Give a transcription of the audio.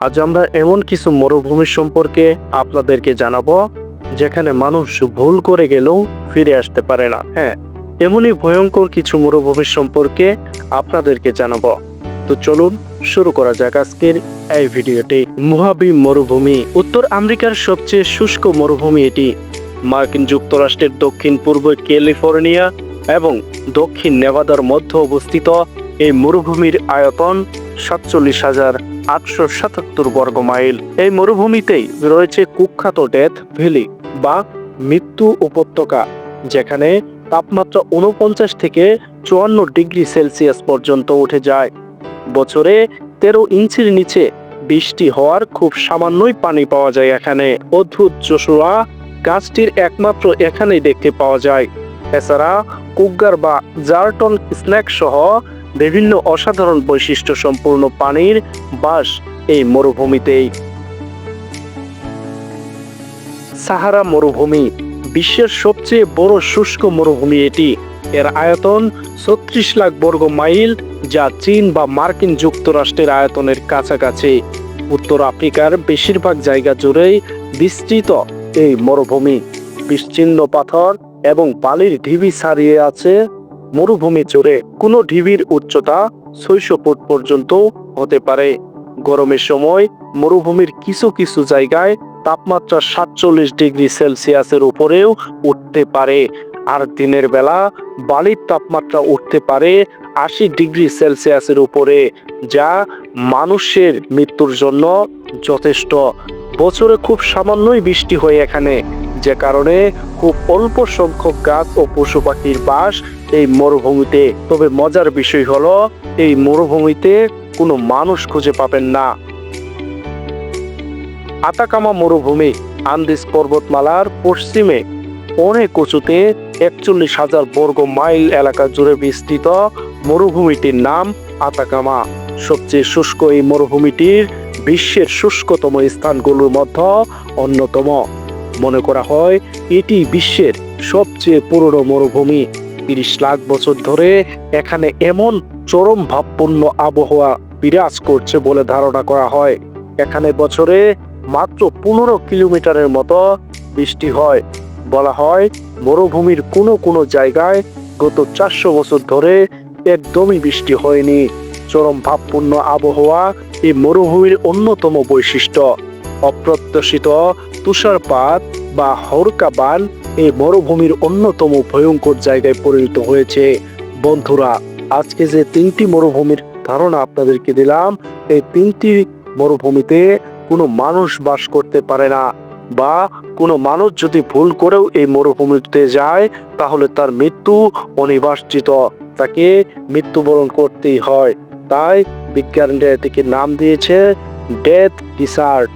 আজ আমরা এমন কিছু মরুভূমি সম্পর্কে আপনাদেরকে জানাব, যেখানে মানুষ ভুল করে গেলেও ফিরে আসতে পারে না। হ্যাঁ এমনই ভয়ঙ্কর কিছু মরুভূমি সম্পর্কে আপনাদেরকে জানাব। তো চলুন শুরু করা যাক আজকের এই ভিডিওটি। মুহাবি মরুভূমি, উত্তর আমেরিকার সবচেয়ে শুষ্ক মরুভূমি এটি। মার্কিন যুক্তরাষ্ট্রের দক্ষিণ পূর্ব ক্যালিফোর্নিয়া এবং দক্ষিণ নেভাদার মধ্যে অবস্থিত এই মরুভূমির আয়তন সাতচল্লিশ হাজার আটশো সাতাত্তর বর্গ মাইল। এই মরুভূমিতেই রয়েছে কুখ্যাত ডেথ ভ্যালি বা মৃত্যু উপত্যকা, যেখানে তাপমাত্রা উনপঞ্চাশ থেকে চুয়ান্ন ডিগ্রি সেলসিয়াস পর্যন্ত উঠে যায়। বছরে তেরো ইঞ্চির নিচে বৃষ্টি হওয়ার খুব সামান্যই পানি পাওয়া যায় এখানে। অদ্ভুত জোশুয়া গাছটির একমাত্র এখানেই দেখতে পাওয়া যায়। এছাড়া কুগ্গার বা জার্টন স্ন্যাক সহ বিভিন্ন অসাধারণ বৈশিষ্ট্য সম্পূর্ণ পানির বাস এই মরুভূমিতেই। সাহারা মরুভূমি, বিশ্বের সবচেয়ে বড় শুষ্ক মরুভূমি এটি। এর আয়তন ছত্রিশ লাখ বর্গ মাইল, যা চীন বা মার্কিন যুক্তরাষ্ট্রের আয়তনের কাছাকাছি। উত্তর আফ্রিকার বেশিরভাগ জায়গা জুড়েই বিস্তৃত এই মরুভূমি। বিচ্ছিন্ন পাথর এবং বালির ঢিবি ছাড়িয়ে আছে মরুভূমি চড়ে কোনো ঢিবির উচ্চতা ছয়শো ফুট পর্যন্ত হতে পারে। গরমের সময় মরুভূমির কিছু কিছু জায়গায় তাপমাত্রা সাতচল্লিশ ডিগ্রি সেলসিয়াসের উপরেও উঠতে পারে, আর দিনের বেলা বালির তাপমাত্রা উঠতে পারে আশি ডিগ্রি সেলসিয়াসের উপরে, যা মানুষের মৃত্যুর জন্য যথেষ্ট। বছরে খুব সামান্যই বৃষ্টি হয় এখানে। যে কারণে খুব অল্প সংখ্যক গাছ ও পশু পাখির বাস এই মরুভূমিতে। তবে মজার বিষয় হলো, এই মরুভূমিতে কোনো মানুষ খুঁজে পাবেন না। আতাকামা মরুভূমি আন্দিস পর্বতমালার পশ্চিমে, অনেক উঁচুতে একচল্লিশ হাজার বর্গ মাইল এলাকা জুড়ে বিস্তৃত মরুভূমিটির নাম আতাকামা। সবচেয়ে শুষ্ক এই মরুভূমিটির বিশ্বের শুষ্কতম স্থানগুলোর মধ্যে অন্যতম। মনে করা হয় এটি বিশ্বের সবচেয়ে পুরনো মরুভূমি। তিরিশ লাখ বছর ধরে এখানে এমন চরম ভাবপূর্ণ আবহাওয়া বিরাজ করছে বলে ধারণা করা হয়। এখানে বছরে মাত্র পনেরো কিলোমিটারের মতো বৃষ্টি হয়। বলা হয় মরুভূমির কোনো কোনো জায়গায় গত চারশো বছর ধরে একদমই বৃষ্টি হয়নি। চরম ভাবপূর্ণ আবহাওয়া এই মরুভূমির অন্যতম বৈশিষ্ট্য। অপ্রত্যাশিত তুষারপাত বা হরকা বান এই মরুভূমির অন্যতম ভয়ঙ্কর জায়গায় পরিণত হয়েছে। বন্ধুরা, আজকে যে তিনটি মরুভূমির ধারণা আপনাদেরকে দিলাম, এই তিনটি মরুভূমিতে কোনো মানুষ বাস করতে পারে না বা কোনো মানুষ যদি ভুল করেও এই মরুভূমিতে যায়, তাহলে তার মৃত্যু অনিবার্জিত। তাকে মৃত্যুবরণ করতেই হয়। তাই বিজ্ঞানীরা এটিকে নাম দিয়েছে ডেথ ডিসার্ট।